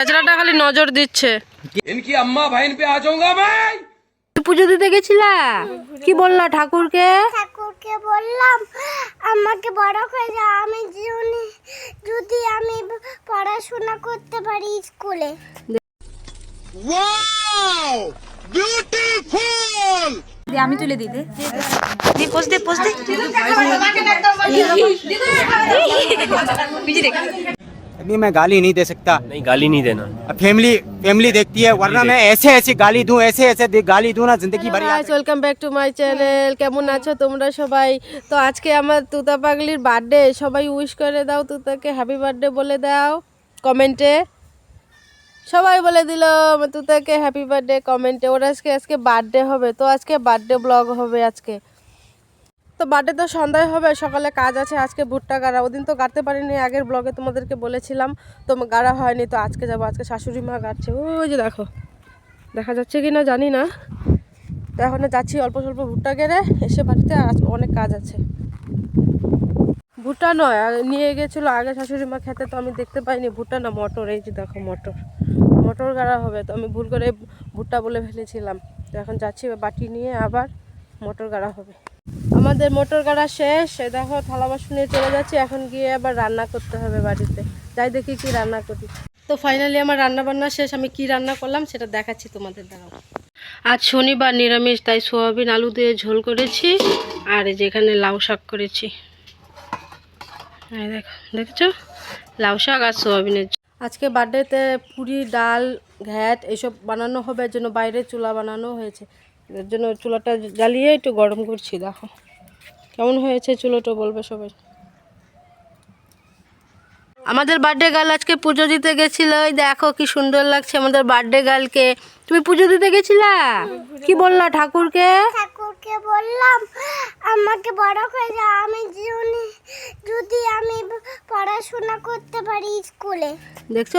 চেঁচড়াটা খালি নজর দিচ্ছে। ইনকি আম্মা ভাইন পে আ যাউঙ্গা ভাই পুজো দিতে গেছিলা? কি বললা ঠাকুরকে? ঠাকুরকে বললাম আমাকে বড় করে যাও আমি জীবনে যদি আমি পড়াশোনা করতে পারি স্কুলে। ওয়াও বিউটিফুল দি আমি তুলে দি। দে দি। পোজ দে পোজ দে। বিজি দেখ। अभी मैं गाली नहीं दे सकता नहीं गाली नहीं देना फैमिली फैमिली देखती है वरना मैं ऐसे ऐसे गाली दूं ऐसे ऐसे दे- गाली दूं ना जिंदगी भर याद welcome back to my channel কেমন আছো তোমরা সবাই তো আজকে আমার তুতা পাগলির বার্থডে সবাই উইশ করে দাও তুতাকে হ্যাপি বার্থডে বলে দাও কমেন্টে সবাই বলে দিল আমার তুতাকে হ্যাপি বার্থডে কমেন্টে ওর আজকে আজকে বার্থডে হবে তো আজকে বার্থডে ব্লগ হবে আজকে তো বার্থডে তো সন্ধ্যায় হবে, সকালে কাজ আছে, আজকে ভুট্টা গাড়া। ওদিন তো গাড়তে পারিনি, আগের ব্লগে তোমাদেরকে বলেছিলাম, তো গাড়া হয়নি, তো আজকে যাব, আজকে শাশুড়ি মা গাড়ছে। ওই যে দেখো, দেখা যাচ্ছে কি না জানি না। তো এখন যাচ্ছি অল্প স্বল্প ভুট্টা গেড়ে এসে বাড়িতে আর অনেক কাজ আছে। ভুট্টা নয় নিয়ে গেছিল আগে শাশুড়ি মা খেতে, তো আমি দেখতে পাইনি ভুট্টা না মটর, এই যে দেখো মটর। মটর গাড়া হবে, তো আমি ভুল করে ভুট্টা বলে ফেলেছিলাম। তো এখন যাচ্ছি বাটি নিয়ে আবার মটর গাড়া হবে। আমাদের মোটর গাড়া শেষ দেখো থালা বাসন নিয়ে চলে যাচ্ছি, এখন গিয়ে আবার রান্না করতে হবে বাড়িতে। যাই দেখি কি রান্না করি। তো ফাইনালি আমার রান্না বান্না শেষ, আমি কি রান্না করলাম সেটা দেখাচ্ছি তোমাদের দাঁড়াও আজ শনিবার নিরামিষ, তাই সোয়াবিন, আলু দিয়ে ঝোল করেছি, আর এই যে লাউ শাক করেছি। দেখো, দেখছ? লাউ শাক আর সোয়াবিনের আজকে বার্থডেতে পুরি, ডাল, ঘ্যাট এইসব বানানো হবে জন্য বাইরে চুলা বানানো হয়েছে। এর জন্য চুলাটা জ্বালিয়ে একটু গরম করছি, দেখো। কেমন হয়েছে চুলোটা বলবে সবাই। আমাদের বার্থডে গার্ল আজকে পুজো দিতে গেছিল দেখো কি সুন্দর লাগছে আমাদের বার্থডে গার্লকে তুমি পুজো দিতে গেছিলা? কি বললা ঠাকুরকে? ঠাকুরকে বললাম আমাকে বড় হয়ে যা আমি যদি যদি আমি পড়াশোনা করতে পারি স্কুলে। দেখছ?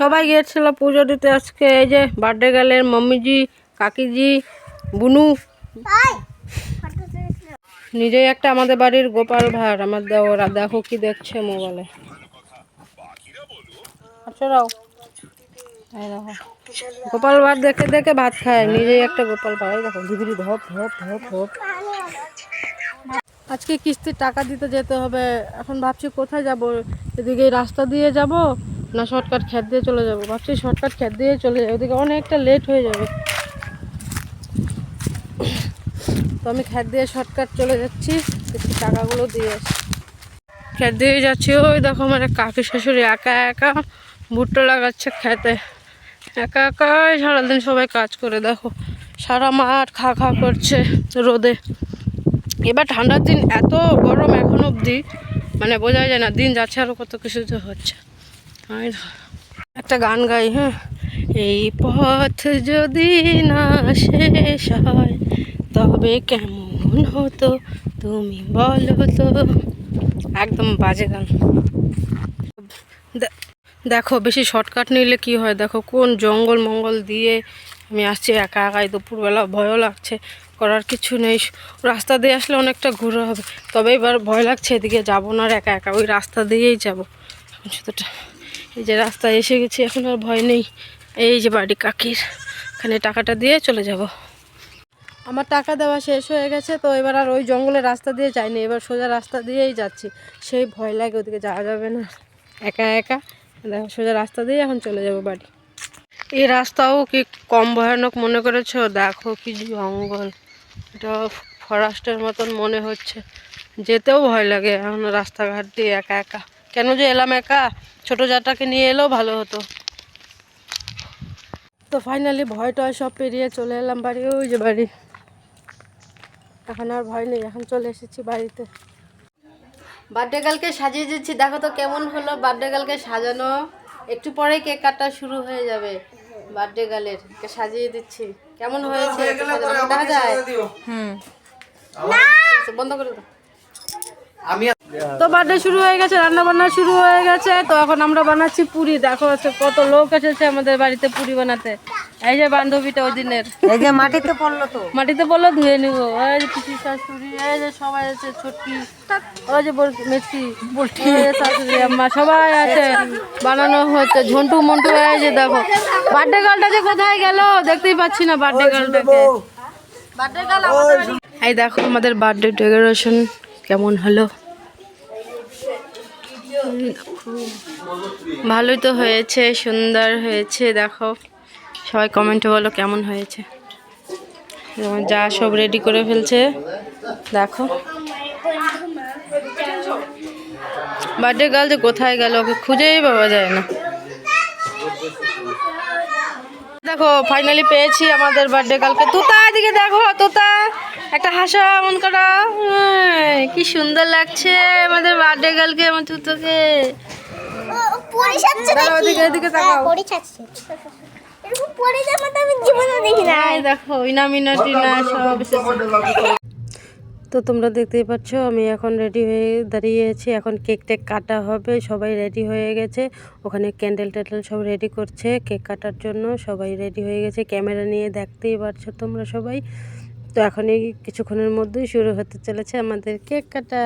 সবাই গিয়েছিল পুজো দিতে আজকে। এই যে বার্থডে গার্লের মম্মিজি কাকিজি বুনু। ভাই নিজেই একটা আমাদের বাড়ির গোপাল ভাঁড়। আমার দেওরা দেখো কি দেখছে মোবাইলে আচ্ছা রাও। দেখো। গোপাল ভাঁড় দেখে দেখে ভাত খায়, নিজেই একটা গোপাল ভাঁড়, এই দেখো ধীরে ধপ ধপ ধপ ধপ। আজকে কিস্তির টাকা দিতে যেতে হবে, এখন ভাবছি কোথায় যাব? এদিকে রাস্তা দিয়ে যাব, না শর্টকাট খ্যাত দিয়ে চলে যাব? ভাবছি শর্টকাট খ্যাত দিয়ে চলে যাব ওদিকে অনেকটা লেট হয়ে যাবে। তো আমি খ্যাত দিয়ে শর্টকাট চলে যাচ্ছি একটু টাকাগুলো দিয়ে আসি। খ্যাত দিয়ে যাচ্ছি, ওই দেখো আমার কাকি শাশুড়ি একা একা, ভুট্টো লাগাচ্ছে খেতে একা একাই সারাদিন সবাই কাজ করে, দেখো। সারা মাঠ খা খা করছে রোদে। এবার ঠান্ডার দিন এত গরম এখন অবধি মানে বোঝা যায় না, দিন যাচ্ছে আরও কত কিছু তো হচ্ছে। আমি একটা গান গাই হ্যাঁ? এই পথ যদি না শেষ হয়, তবে কেমন হতো, তুমি বলো তো। একদম বাজে গান। দেখো, বেশি শর্টকাট নিলে কি হয়? দেখো, কোন জঙ্গল মঙ্গল দিয়ে আমি আসছি একা একাই দুপুরবেলা, ভয়ও লাগছে, করার কিছু নেই। রাস্তা দিয়ে আসলে অনেকটা ঘুরে হবে, তবে এবার ভয় লাগছে, এদিকে যাব না আর একা একা, ওই রাস্তা দিয়েই যাব। শুধুটা এই যে রাস্তায় এসে গেছি, এখন আর ভয় নেই। এই যে বাড়ি কাকির, এখানে টাকাটা দিয়ে চলে যাব। আমার টাকা দেওয়া শেষ হয়ে গেছে, তো এবার আর ওই জঙ্গলের রাস্তা দিয়ে যাইনি, এবার সোজা রাস্তা দিয়েই যাচ্ছি। সেই ভয় লাগে, ওদিকে যাওয়া যাবে না। একা একা দেখো, সোজা রাস্তা দিয়ে এখন চলে যাব বাড়ি। এই রাস্তাও কি কম ভয়ানক মনে করেছ? দেখো কি জঙ্গল। এটা ফরেস্টের মতন মনে হচ্ছে। যেতেও ভয় লাগে এখন রাস্তাঘাট দিয়ে একা একা। কেন যে এলাম একা? ছোটো জাটাকে নিয়ে এলেও ভালো হতো। তো ফাইনালি ভয় টয় সব পেরিয়ে চলে এলাম বাড়ি, ওই যে বাড়ি। এখন আর ভয় নেই, এখন চলে এসেছি বাড়িতে। বার্থডে গার্লকে সাজিয়ে দিচ্ছি। দেখো তো কেমন হলো বার্থডে গার্লকে সাজানো। একটু পরে কেক কাটা শুরু হয়ে যাবে বার্থডে গার্লের। কে সাজিয়ে দিচ্ছি। কেমন হয়েছে? দেখা যায়। হুম। বন্ধ করে দাও। তো বার্থডে শুরু হয়ে গেছে রান্না বান্না শুরু হয়ে গেছে তো এখন আমরা বানাচ্ছি পুরি। দেখো আজকে কত লোক এসেছে আমাদের বাড়িতে পুরি বানাতে। এই যে বান্ধবীটা ওই দিনের এই যে মাটিতে পড়ল তো। মাটিতে বলল ধুয়ে নিব। এই যে পিসি শাশুড়ি এই যে সবাই আছে ছোটকি ওই যে বল- মেথি শাশুড়ি আম্মা সবাই আছে। বানানো হচ্ছে ঝন্টু মন্টু এই যে দেখো। বার্থডে গার্লটা যে কোথায় গেল? দেখতেই পাচ্ছি না বার্থডে গার্লটাকে। এই দেখো আমাদের বার্থডে ডেকোরেশন। কেমন হলো? ভালোই তো হয়েছে, সুন্দর হয়েছে, দেখো। সবাই কমেন্টে বলো কেমন হয়েছে। যা সব রেডি করে ফেলছে, দেখো। বার্থডে গার্ল যে কোথায় গেল, ওকে খুঁজেই পাওয়া যায় না। দেখো ফাইনালি পেয়েছি আমাদের বার্থডে গার্লকে তুতা, এদিকে দেখো, তুতা। একটা হাসা এমন করা। কি সুন্দর লাগছে আমাদের বার্থডে গার্লকে আমার তুতোকে। হ্যাঁ, মিনা। তো তোমরা দেখতেই পাচ্ছ আমি এখন রেডি হয়ে দাঁড়িয়ে আছি। এখন কেক টেক কাটা হবে সবাই রেডি হয়ে গেছে। ওখানে ক্যান্ডেল ট্যান্ডেল সব রেডি করছে। কেক কাটার জন্য সবাই রেডি হয়ে গেছে। ক্যামেরা নিয়ে দেখতেই পারছ তোমরা সবাই। তো এখন এই কিছুক্ষণের মধ্যেই শুরু হতে চলেছে আমাদের কেক কাটা।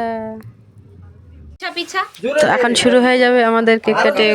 তো এখন শুরু হয়ে যাবে আমাদের কেক কাটিং।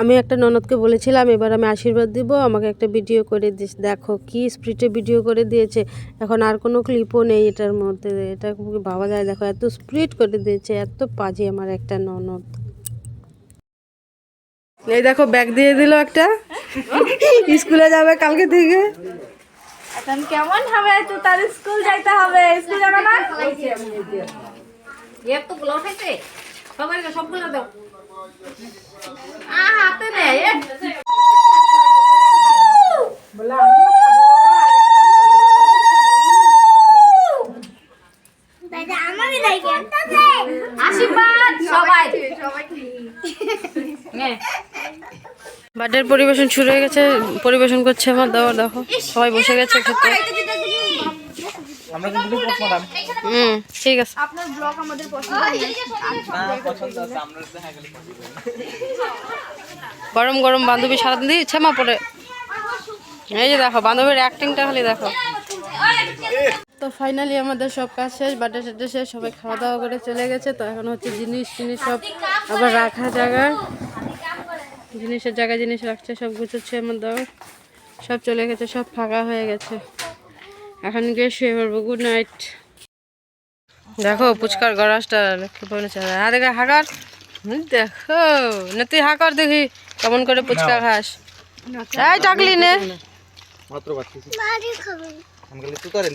আমি একটা ননদকে বলেছিলাম এবার আমি আশীর্বাদ দিব আমাকে একটা ভিডিও করে দিস। দেখো কি স্পিডে ভিডিও করে দিয়েছে। এখন আর কোনো ক্লিপও নেই এটার মধ্যে। এটা ভাবা যায়? দেখো এত স্পিড করে দিয়েছে এত পাজি আমার একটা ননদ। এই দেখো ব্যাগ দিয়ে দিল একটা। স্কুলে যাবে কালকে থেকে। এখন কেমন হবে? তো তার স্কুল যাইতে হবে। স্কুল যাবে না? সবগুলো দাও। হাতে আশীর্বাদ সবাই বার্থডের পরিবেশন শুরু হয়ে গেছে পরিবেশন করছে আমার দাওয়া দেখো সবাই বসে গেছে খেতে। হুম ঠিক আছে। আপনার ব্লগ আমাদের পছন্দ পছন্দ আছে আমরা গরম গরম বান্ধবী সারাদিন দিচ্ছে মা পরে। এই যে দেখো বান্ধবীর অ্যাক্টিংটা খালি দেখো। তো ফাইনালি আমাদের সব কাজ শেষ বার্থডে টাড্ডে শেষ সবাই খাওয়া দাওয়া করে চলে গেছে। তো এখন হচ্ছে জিনিস টিনিস সব আবার রাখা জায়গায় জিনিসের জায়গায় জিনিস রাখছে সব গুছোচ্ছে আমার দাও সব চলে গেছে সব ফাঁকা হয়ে গেছে। এখন গিয়ে শুয়ে পড়ব গুড নাইট দেখো পুচকার গরাসটা হ্যাঁ দেখে হাকার দেখো না তুই হাকার দেখি কেমন করে পুচকা খাস এই টাকলি নে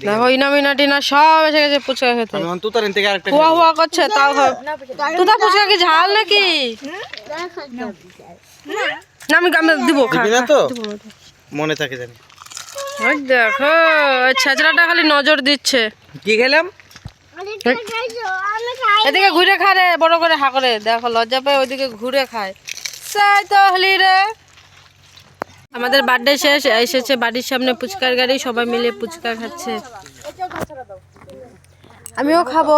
দেখো মিনা সব এসে গেছে পুচকা খেতে হুয়া হুয়া করছে তাও পুচকা কি ঝাল নাকি না আমি দিব খা। মনে থাকে জানি ওই দেখো ছেচড়াটা খালি নজর দিচ্ছে। কি খেলাম? আমি খাইছো আমি খাই এদিকে ঘুরে খা রে বড় করে হা করে। দেখো লজ্জা পায় ওইদিকে ঘুরে খায়। সাই তো হলি রে। আমাদের বার্থডে শেষ এসেছে বাড়ির সামনে ফুচকার গাড়ি সবাই মিলে ফুচকা খাচ্ছে। আমিও খাব।